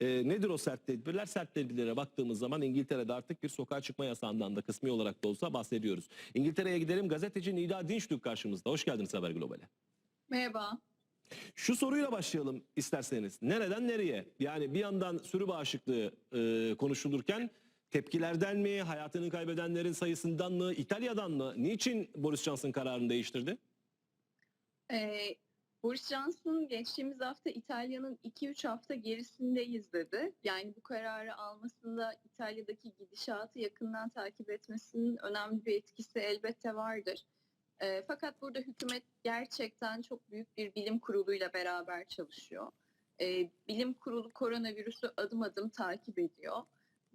E, nedir o sert tedbirler? Sert tedbirlere baktığımız zaman İngiltere'de artık bir sokağa çıkma yasağından da kısmi olarak da olsa bahsediyoruz. İngiltere'ye gidelim. Gazeteci Nida Dinçtürk karşımızda. Hoş geldiniz Haber Global'e. Merhaba. Şu soruyla başlayalım isterseniz. Nereden nereye? Yani bir yandan sürü bağışıklığı e, konuşulurken tepkilerden mi, hayatını kaybedenlerin sayısından mı, İtalya'dan mı? Niçin Boris Johnson kararını değiştirdi? Ee, Boris Johnson geçtiğimiz hafta İtalya'nın 2-3 hafta gerisindeyiz dedi. Yani bu kararı almasında İtalya'daki gidişatı yakından takip etmesinin önemli bir etkisi elbette vardır. Ee, fakat burada hükümet gerçekten çok büyük bir bilim kuruluyla beraber çalışıyor. Ee, bilim kurulu koronavirüsü adım adım takip ediyor.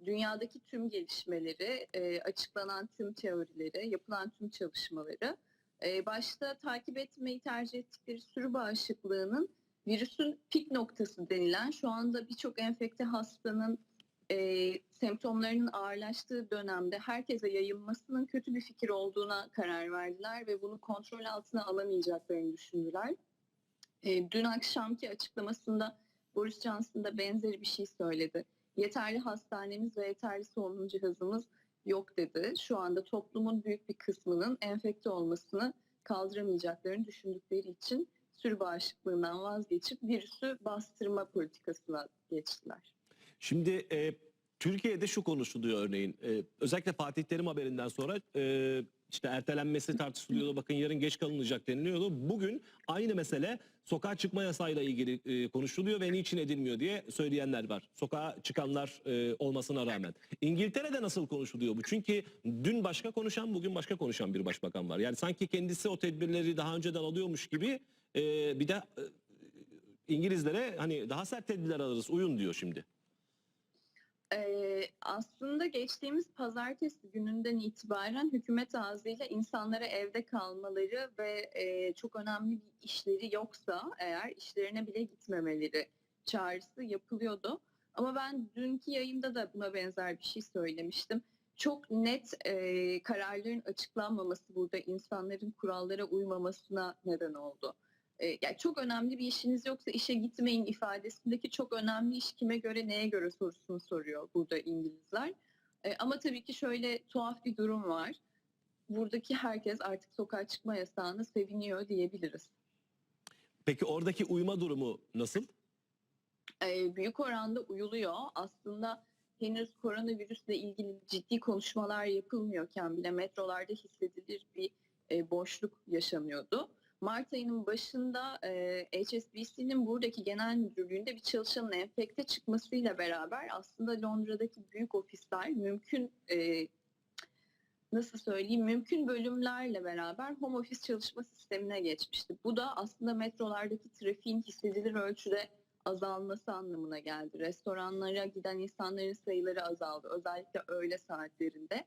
Dünyadaki tüm gelişmeleri, e, açıklanan tüm teorileri, yapılan tüm çalışmaları Ee, başta takip etmeyi tercih ettikleri sürü bağışıklığının virüsün pik noktası denilen şu anda birçok enfekte hastanın e, semptomlarının ağırlaştığı dönemde herkese yayılmasının kötü bir fikir olduğuna karar verdiler ve bunu kontrol altına alamayacaklarını düşündüler. E, dün akşamki açıklamasında Boris Johnson da benzeri bir şey söyledi. Yeterli hastanemiz ve yeterli solunum cihazımız yok dedi. Şu anda toplumun büyük bir kısmının enfekte olmasını kaldıramayacaklarını düşündükleri için sürü bağışıklığından vazgeçip virüsü bastırma politikasına geçtiler. Şimdi e, Türkiye'de şu konuşuluyor örneğin. E, özellikle Fatih Terim haberinden sonra e, işte ertelenmesi tartışılıyordu. Bakın yarın geç kalınacak deniliyordu. Bugün aynı mesele sokağa çıkma yasayla ilgili e, konuşuluyor ve niçin edilmiyor diye söyleyenler var. Sokağa çıkanlar e, olmasına rağmen. İngiltere'de nasıl konuşuluyor bu? Çünkü dün başka konuşan, bugün başka konuşan bir başbakan var. Yani sanki kendisi o tedbirleri daha önceden alıyormuş gibi e, bir de e, İngilizlere hani daha sert tedbirler alırız uyun diyor şimdi. Ee, aslında geçtiğimiz pazartesi gününden itibaren hükümet ağzıyla insanlara evde kalmaları ve e, çok önemli bir işleri yoksa eğer işlerine bile gitmemeleri çağrısı yapılıyordu. Ama ben dünkü yayında da buna benzer bir şey söylemiştim. Çok net e, kararların açıklanmaması burada insanların kurallara uymamasına neden oldu. E, yani çok önemli bir işiniz yoksa işe gitmeyin ifadesindeki çok önemli iş kime göre neye göre sorusunu soruyor burada İngilizler. E, ama tabii ki şöyle tuhaf bir durum var. Buradaki herkes artık sokağa çıkma yasağını seviniyor diyebiliriz. Peki oradaki uyuma durumu nasıl? E, büyük oranda uyuluyor. Aslında henüz koronavirüsle ilgili ciddi konuşmalar yapılmıyorken bile metrolarda hissedilir bir e, boşluk yaşanıyordu. Mart ayının başında e, HSBC'nin buradaki genel müdürlüğünde bir çalışanın enfekte çıkmasıyla beraber aslında Londra'daki büyük ofisler mümkün e, nasıl söyleyeyim mümkün bölümlerle beraber home office çalışma sistemine geçmişti. Bu da aslında metrolardaki trafiğin hissedilir ölçüde azalması anlamına geldi. Restoranlara giden insanların sayıları azaldı özellikle öğle saatlerinde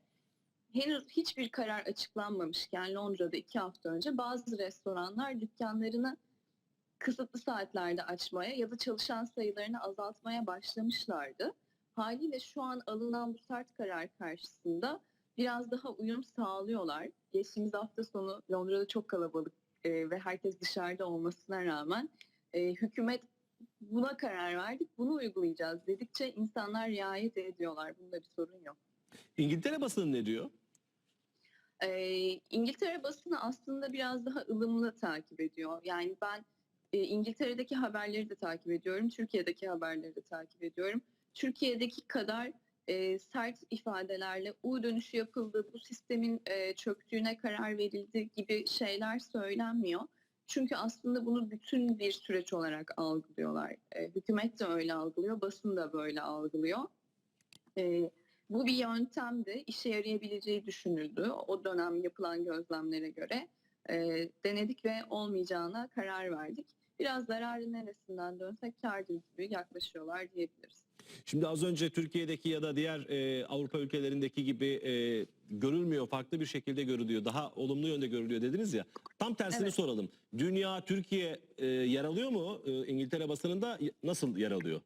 henüz hiçbir karar açıklanmamışken Londra'da iki hafta önce bazı restoranlar dükkanlarını kısıtlı saatlerde açmaya ya da çalışan sayılarını azaltmaya başlamışlardı. Haliyle şu an alınan bu sert karar karşısında biraz daha uyum sağlıyorlar. Geçtiğimiz hafta sonu Londra'da çok kalabalık e, ve herkes dışarıda olmasına rağmen e, hükümet buna karar verdik, bunu uygulayacağız dedikçe insanlar riayet ediyorlar. Bunda bir sorun yok. İngiltere basını ne diyor? Ee, İngiltere basını aslında biraz daha ılımlı takip ediyor. Yani ben e, İngiltere'deki haberleri de takip ediyorum, Türkiye'deki haberleri de takip ediyorum. Türkiye'deki kadar e, sert ifadelerle U dönüşü yapıldı, bu sistemin e, çöktüğüne karar verildi gibi şeyler söylenmiyor. Çünkü aslında bunu bütün bir süreç olarak algılıyorlar. E, hükümet de öyle algılıyor, basın da böyle algılıyor. E, bu bir yöntemdi. işe yarayabileceği düşünüldü. O dönem yapılan gözlemlere göre e, denedik ve olmayacağına karar verdik. Biraz zararı neresinden dönsek kârdır gibi yaklaşıyorlar diyebiliriz. Şimdi az önce Türkiye'deki ya da diğer e, Avrupa ülkelerindeki gibi e, görülmüyor, farklı bir şekilde görülüyor, daha olumlu yönde görülüyor dediniz ya. Tam tersini Evet. soralım. Dünya, Türkiye e, yer alıyor mu? E, İngiltere basınında nasıl yer alıyor?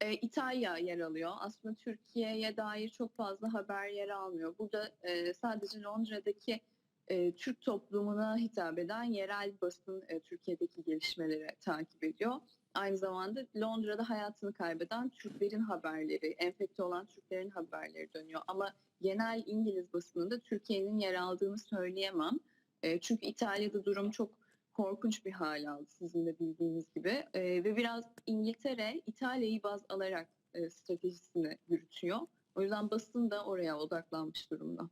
E, İtalya yer alıyor. Aslında Türkiye'ye dair çok fazla haber yer almıyor. Burada e, sadece Londra'daki e, Türk toplumuna hitap eden yerel basın e, Türkiye'deki gelişmeleri takip ediyor. Aynı zamanda Londra'da hayatını kaybeden Türklerin haberleri, enfekte olan Türklerin haberleri dönüyor. Ama genel İngiliz basınında Türkiye'nin yer aldığını söyleyemem. E, çünkü İtalya'da durum çok korkunç bir hal aldı sizin de bildiğiniz gibi. E, ve biraz İngiltere İtalya'yı baz alarak e, stratejisini yürütüyor. O yüzden basın da oraya odaklanmış durumda.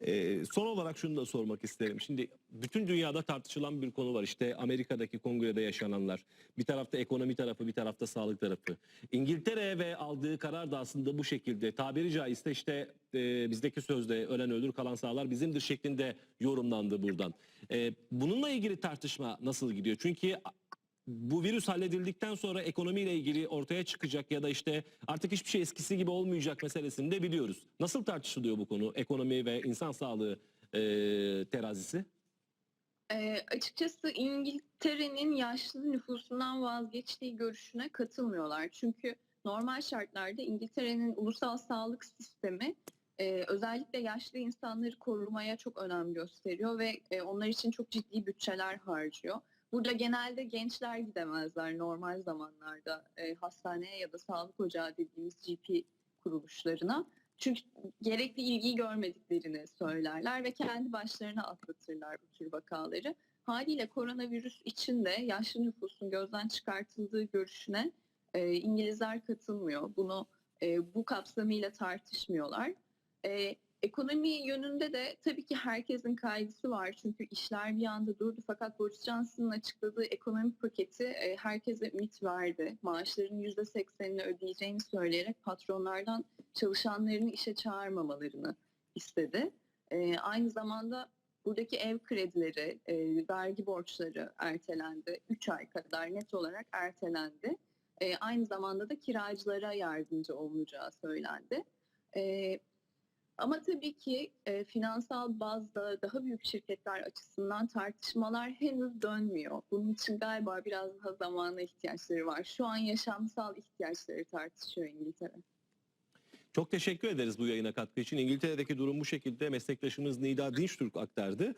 Ee, son olarak şunu da sormak isterim. Şimdi bütün dünyada tartışılan bir konu var. İşte Amerika'daki kongrede yaşananlar. Bir tarafta ekonomi tarafı, bir tarafta sağlık tarafı. İngiltere ve aldığı karar da aslında bu şekilde. Tabiri caizse işte e, bizdeki sözde ölen ölür kalan sağlar bizimdir şeklinde yorumlandı buradan. E, bununla ilgili tartışma nasıl gidiyor? Çünkü bu virüs halledildikten sonra ekonomiyle ilgili ortaya çıkacak ya da işte artık hiçbir şey eskisi gibi olmayacak meselesini de biliyoruz. Nasıl tartışılıyor bu konu ekonomi ve insan sağlığı e, terazisi? E, açıkçası İngiltere'nin yaşlı nüfusundan vazgeçtiği görüşüne katılmıyorlar. Çünkü normal şartlarda İngiltere'nin ulusal sağlık sistemi e, özellikle yaşlı insanları korumaya çok önem gösteriyor ve e, onlar için çok ciddi bütçeler harcıyor. Burada genelde gençler gidemezler normal zamanlarda e, hastaneye ya da sağlık ocağı dediğimiz GP kuruluşlarına. Çünkü gerekli ilgiyi görmediklerini söylerler ve kendi başlarına atlatırlar bu tür vakaları. Haliyle koronavirüs için de yaşlı nüfusun gözden çıkartıldığı görüşüne e, İngilizler katılmıyor. Bunu e, bu kapsamıyla tartışmıyorlar. E, ekonomi yönünde de tabii ki herkesin kaygısı var. Çünkü işler bir anda durdu. Fakat Boris Johnson'ın açıkladığı ekonomi paketi e, herkese ümit verdi. Maaşların %80'ini ödeyeceğini söyleyerek patronlardan çalışanlarını işe çağırmamalarını istedi. E, aynı zamanda buradaki ev kredileri, e, vergi borçları ertelendi. 3 ay kadar net olarak ertelendi. E, aynı zamanda da kiracılara yardımcı olunacağı söylendi. E, ama tabii ki e, finansal bazda daha büyük şirketler açısından tartışmalar henüz dönmüyor. Bunun için galiba biraz daha zamana ihtiyaçları var. Şu an yaşamsal ihtiyaçları tartışıyor İngiltere. Çok teşekkür ederiz bu yayına katkı için. İngiltere'deki durum bu şekilde meslektaşımız Nida Dinçtürk aktardı.